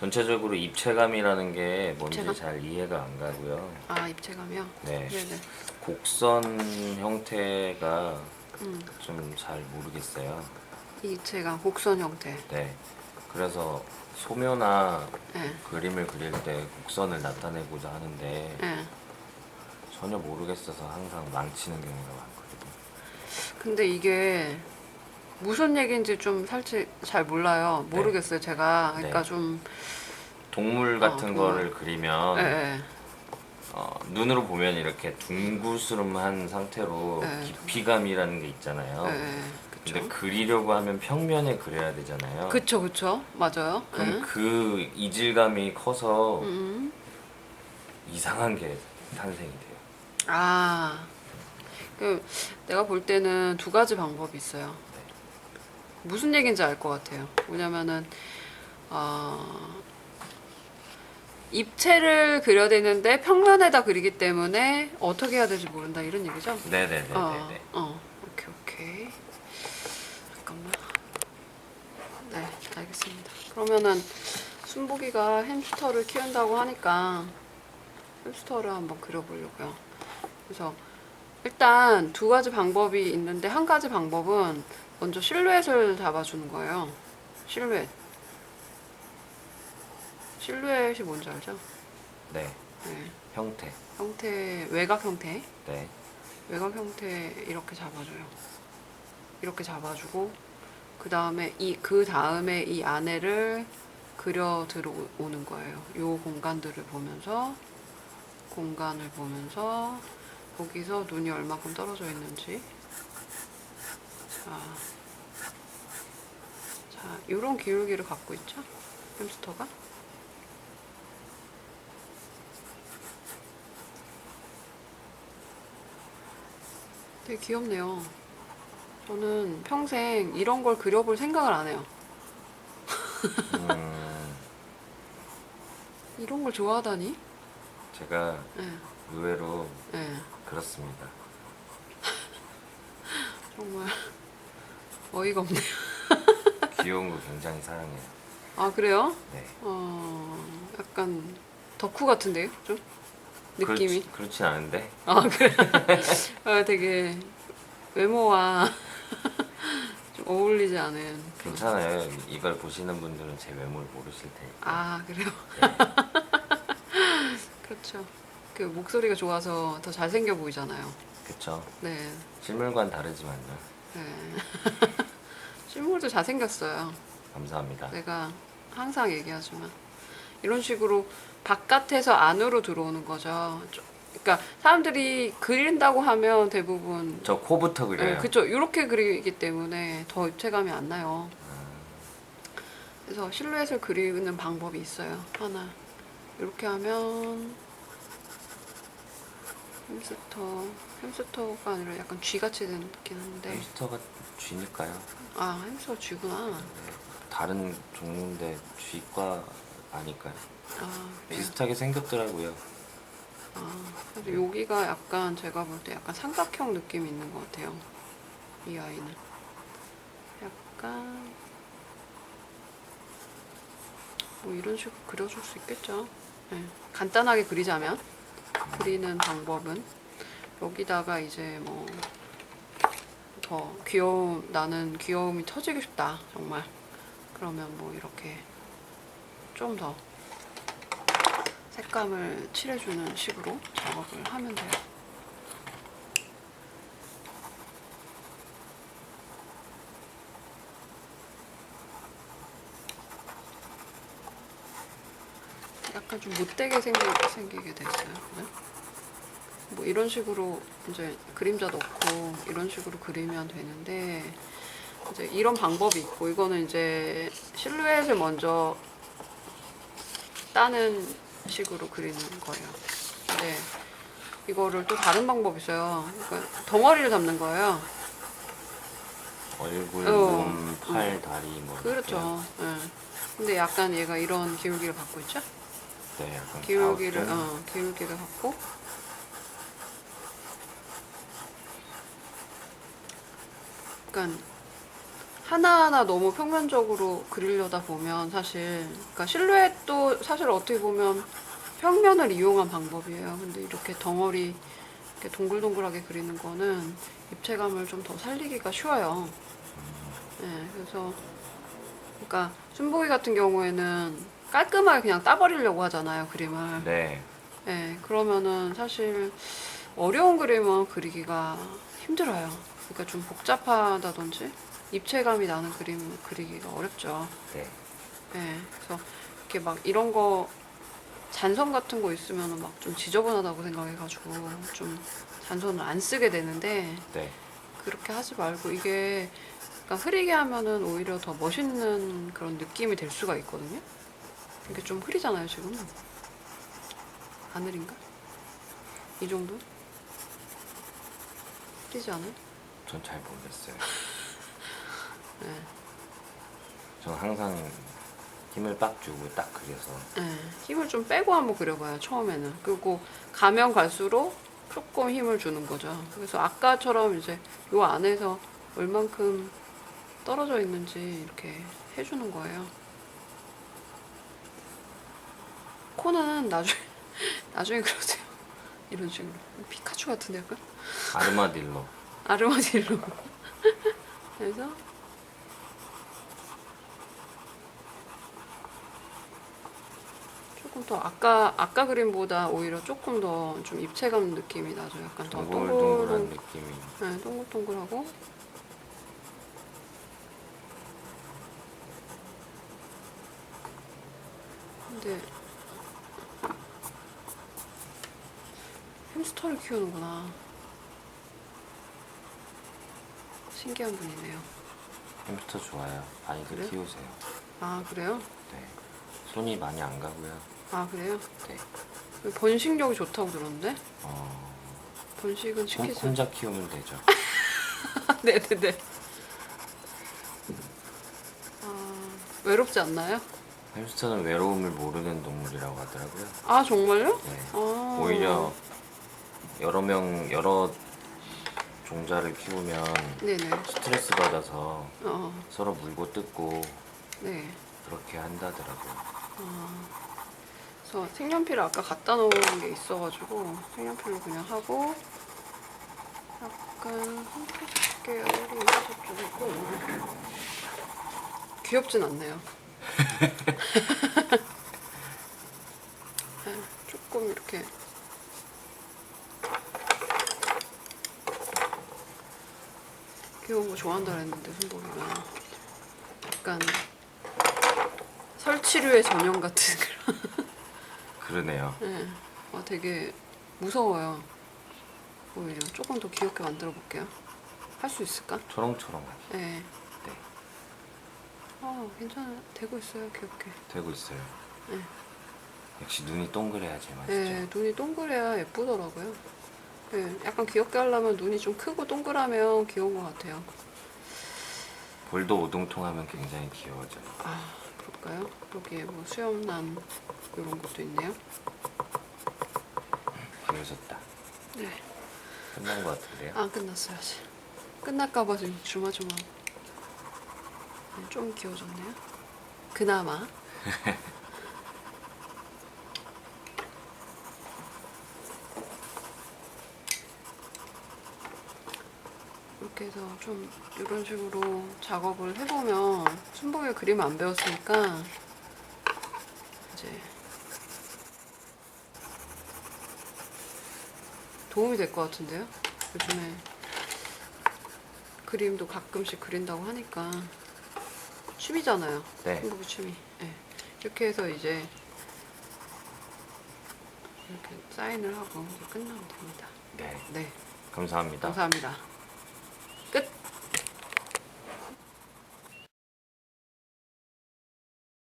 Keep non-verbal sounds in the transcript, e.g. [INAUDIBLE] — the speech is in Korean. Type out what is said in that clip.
전체적으로 입체감이라는 게 뭔지 입체감? 잘 이해가 안 가고요. 아 입체감이요? 네. 네네. 곡선 형태가 음. 좀 잘 모르겠어요. 이 입체감 곡선 형태. 네. 그래서 소묘나 네. 그림을 그릴 때 곡선을 나타내고자 하는데 네. 전혀 모르겠어서 항상 망치는 경우가 많거든요. 근데 이게 무슨 얘기인지 좀 살짝 잘 몰라요. 네. 모르겠어요. 제가 그러니까 네. 좀. 동물 같은 어, 거를 그리면 네, 네. 어, 눈으로 보면 이렇게 둥구스름한 상태로 네. 깊이감이라는 게 있잖아요. 네, 네. 근데 그쵸. 그리려고 하면 평면에 그려야 되잖아요. 그쵸 그쵸 맞아요. 그럼 네. 그 이질감이 커서 음. 이상한 게 탄생이 돼요. 아, 그 내가 볼 때는 두 가지 방법이 있어요. 무슨 얘기인지 알 것 같아요. 뭐냐면은 어, 입체를 그려야 되는데 평면에다 그리기 때문에 어떻게 해야 될지 모른다 이런 얘기죠? 네네네네. 어, 어, 오케이 오케이. 잠깐만. 네, 알겠습니다. 그러면은 순복이가 햄스터를 키운다고 하니까 햄스터를 한번 그려보려고요. 그래서 일단 두 가지 방법이 있는데 한 가지 방법은 먼저 실루엣을 잡아주는 거예요. 실루엣. 실루엣이 뭔지 알죠? 네. 네. 형태. 형태, 외곽 형태. 네. 외곽 형태 이렇게 잡아줘요. 이렇게 잡아주고 그 다음에 이 그 다음에 이 안에를 그려 들어오는 거예요. 요 공간들을 보면서 공간을 보면서 거기서 눈이 얼마큼 떨어져 있는지 자, 자 이런 기울기를 갖고 있죠. 햄스터가 되게 귀엽네요. 저는 평생 이런 걸 그려볼 생각을 안 해요. 음, [LAUGHS] 이런 걸 좋아하다니? 제가 네, 의외로 네, 그렇습니다. [LAUGHS] 정말 어이가 없네요. [LAUGHS] 귀여운 거 굉장히 사랑해요. 아 그래요? 네. 어, 약간 덕후 같은데요, 좀 느낌이. 그렇지, 그렇진 않은데 아 그래. [LAUGHS] 아, 되게 외모와 좀 어울리지 않은. 그런- 괜찮아요. 이걸 보시는 분들은 제 외모를 모르실 테니까. 아 그래요. 네. 그렇죠. 그 목소리가 좋아서 더 잘생겨 보이잖아요. 그쵸. 네. 실물과는 다르지만요. 네. [LAUGHS] 실물도 잘생겼어요. 감사합니다. 내가 항상 얘기하지만 이런 식으로 바깥에서 안으로 들어오는 거죠. 좀- 그러니까 사람들이 그린다고 하면 대부분 저 코부터 네, 그려요. 그쵸 이렇게 그리기 때문에 더 입체감이 안 나요. 그래서 실루엣을 그리는 방법이 있어요. 하나 이렇게 하면 햄스터 햄스터가 아니라 약간 쥐같이 생긴 한데 햄스터가 쥐니까요. 아 햄스터 쥐구나. 다른 종류인데 쥐과 아닐까요? 아 그래요? 비슷하게 생겼더라고요. 아, 그래서 여기가 약간 제가 볼 때 약간 삼각형 느낌이 있는 것 같아요. 이 아이는. 약간 뭐 이런 식으로 그려줄 수 있겠죠. 네. 간단하게 그리자면 그리는 방법은 여기다가 이제 뭐 더 귀여움 나는 귀여움이 터지고 싶다 정말 그러면 뭐 이렇게 좀 더 색감을 칠해주는 식으로 작업을 하면 돼요. 약간 좀 못되게 생기, 생기게 됐어요. 네? 뭐 이런 식으로 이제 그림자 넣고 이런 식으로 그리면 되는데 이제 이런 방법이 있고 이거는 이제 실루엣을 먼저 따는 식으로 그리는 거예요. 근데 이거를 또 다른 방법이 있어요. 그러니까 덩어리를 잡는 거예요. 얼굴, 어, 몸, 팔, 다리 뭐. 그렇죠. 예. 근데 약간 얘가 이런 기울기를 갖고 있죠? 네, 약간 기울기를. 어, 기울기를 갖고 약간 하나하나 너무 평면적으로 그리려다 보면 사실 그러니까 실루엣도 사실 어떻게 보면 평면을 이용한 방법이에요. 근데 이렇게 덩어리 이렇게 동글동글하게 그리는 거는 입체감을 좀 더 살리기가 쉬워요. 네, 그래서 그러니까 순복이 같은 경우에는 깔끔하게 그냥 따버리려고 하잖아요 그림을. 네. 네, 그러면은 사실 어려운 그림은 그리기가 힘들어요. 그러니까 좀 복잡하다든지 입체감이 나는 그림 그리기가 어렵죠. 네. 네, 그래서 이렇게 막 이런 거 잔선 같은 거 있으면은 막좀 지저분하다고 생각해가지고 좀 잔선을 안 쓰게 되는데 네. 그렇게 하지 말고 이게 그러니까 흐리게 하면은 오히려 더 멋있는 그런 느낌이 될 수가 있거든요. 이게 좀 흐리잖아요 지금. 안 흐린가? 이 정도? 흐리지 않아요? 전 잘 모르겠어요. [LAUGHS] 네. 전 항상 힘을 빡 주고 딱 그려서 네. 힘을 좀 빼고 한번 그려봐요 처음에는. 그리고 가면 갈수록 조금 힘을 주는 거죠. 그래서 아까처럼 이제 요 안에서 얼만큼 떨어져 있는지 이렇게 해주는 거예요. 코는 나중에 [LAUGHS] 나중에 그러세요. 이런 식으로 피카츄 같은데 약간 아르마딜로. 아르마딜로. [LAUGHS] 그래서 조금 더 아까 아까 그림보다 오히려 조금 더 좀 입체감 느낌이 나죠. 약간 더 동글동글한 동글 느낌이. 네, 동글동글하고 근데 햄스터를 키우는구나 신기한 분이네요 햄스터 좋아요. 많이들 그래요? 키우세요. 아 그래요? 네. 손이 많이 안 가고요. 아 그래요? 네. 번식력이 좋다고 들었는데 어, 번식은 혼- 시키죠 혼자 키우면 되죠. 네네네 [LAUGHS] 아, 외롭지 않나요? 햄스터는 외로움을 모르는 동물이라고 하더라고요. 아 정말요? 네. 아. 오히려 여러 명 여러 종자를 키우면 네네 스트레스 받아서 어, 서로 물고 뜯고 네 그렇게 한다더라고요. 그래서 색연필을 아까 갖다 놓은 게 있어가지고 색연필로 그냥 하고 약간 핑크 계열이 저쪽에 있고 귀엽진 않네요. [LAUGHS] 네, 조금 이렇게 귀여운 거 좋아한다 그랬는데 순복이가 약간 설치류의 전형 같은 [LAUGHS] 그런 그러네요. 네. 아, 되게 무서워요. 오히려 조금 더 귀엽게 만들어 볼게요. 할 수 있을까? 초롱초롱하게 네. 네. 아, 괜찮아. 되고 있어요. 귀엽게. 되고 있어요. 네. 역시 눈이 동그래야 제맛이죠. 네, 눈이 동그래야 예쁘더라고요. 네, 약간 귀엽게 하려면 눈이 좀 크고 동그라면 귀여운 것 같아요. 볼도 오동통하면 굉장히 귀여워져요. 아, 그럴까요? 여기에 뭐 수염난 이런 것도 있네요. 귀여워졌다. 네. 끝난 것 같은데요. 안 끝났어요, 아직. 끝날까봐 지금 주마주마. 네, 좀 귀여워졌네요. 그나마. [LAUGHS] 이렇게 해서 좀 이런 식으로 작업을 해보면 순복에 그림 안 배웠으니까 이제 도움이 될 것 같은데요? 요즘에 그림도 가끔씩 그린다고 하니까 취미잖아요. 네. 한국의 취미. 네. 이렇게 해서 이제 이렇게 사인을 하고 이제 끝나면 됩니다. 네. 네, 감사합니다. 감사합니다.